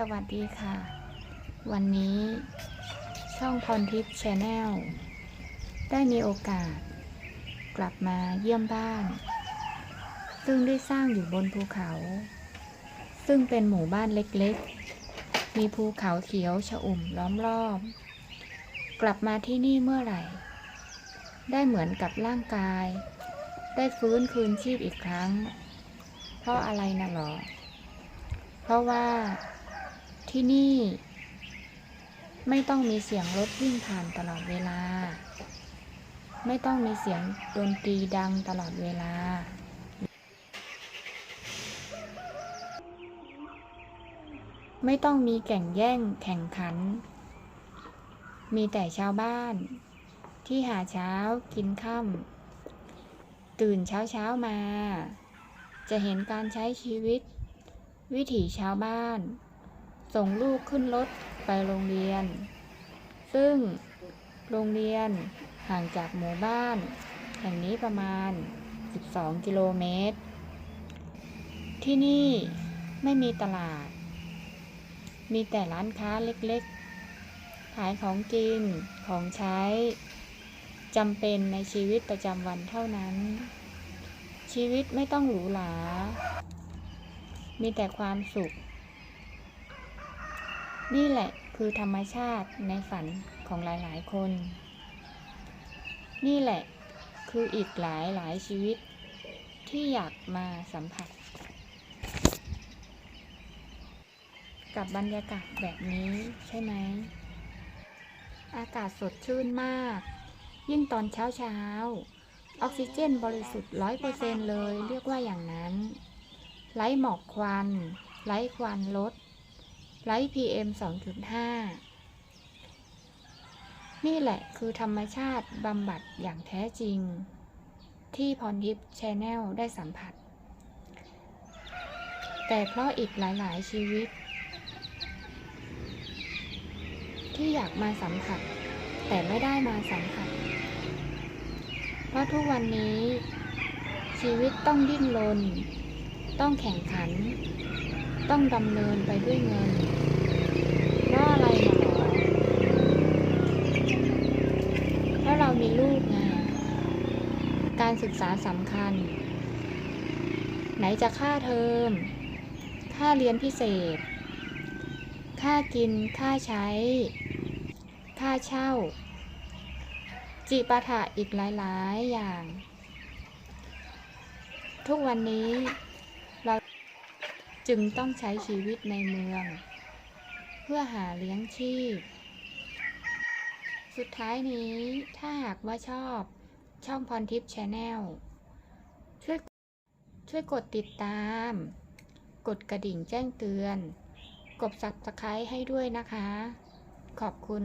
สวัสดีค่ะ วันนี้ช่องพรทิพย์ชาแนลได้มีโอกาส กลับมาเยี่ยมบ้าน ซึ่งได้สร้างอยู่บนภูเขา ซึ่งเป็นหมู่บ้านเล็กๆ มีภูเขาเขียวชอุ่มล้อมรอบ กลับมาที่นี่เมื่อไหร่ ได้เหมือนกับร่างกาย ได้ฟื้นคืนชีพอีกครั้ง เพราะอะไรนะหรอ เพราะว่า ที่นี่ ไม่ต้องมีเสียงรถวิ่งผ่านตลอดเวลา ไม่ต้องมีเสียงดนตรีดังตลอดเวลา ไม่ต้องมีแข่งแย่งแข่งขัน มีแต่ชาวบ้าน ที่หาเช้ากินค่ำตื่นเช้าเช้ามา จะเห็นการใช้ชีวิต วิถีชาวบ้าน ส่งลูกขึ้นรถไปโรงเรียน ซึ่งโรงเรียนห่างจากหมู่บ้าน แห่งนี้ประมาณ 12 กิโลเมตร ที่นี่ไม่มีตลาด มีแต่ร้านค้าเล็กๆ ขายของกิน ของใช้ จำเป็นในชีวิตประจำวันเท่านั้น ชีวิตไม่ต้องหรูหรา มีแต่ความสุข นี่แหละคือธรรมชาติในฝันของหลายๆ คน นี่แหละคืออีกหลายหลายชีวิต ที่อยากมาสัมผัส กับบรรยากาศแบบนี้ใช่ไหม อากาศสดชื่นมาก ยิ่งตอนเช้าเช้าออกซิเจนบริสุทธิ์ร้อยเปอร์เซ็นเลย เรียกว่าอย่างนั้น ไร้หมอกควัน ไร้ควันลด ไร้ PM 2.5 นี่แหละคือธรรมชาติบำบัดอย่างแท้จริง ที่พรทิพย์ชแนลได้สัมผัส แต่เพราะอีกหลาย ๆ ชีวิต ที่อยากมาสัมผัส แต่ไม่ได้มาสัมผัส เพราะทุกวันนี้ชีวิตต้องดิ้นรน ต้องแข่งขัน ต้องดำเนินไปด้วยเงินเพราะอะไรหรอเพราะเรามีลูกไงการศึกษาสำคัญ ไหนจะค่าเทอม ค่าเรียนพิเศษ ค่ากิน ค่าใช้ ค่าเช่า จิปาถะอีกหลาย ๆ อย่าง ทุกวันนี้เรา จึงต้องใช้ชีวิตในเมือง เพื่อหาเลี้ยงชีพ สุดท้ายนี้ถ้าหากว่าชอบช่องพรทิพย์ชาแนลช่วยช่วยกดติดตาม กดกระดิ่งแจ้งเตือน กด subscribe ให้ด้วยนะคะ ขอบคุณ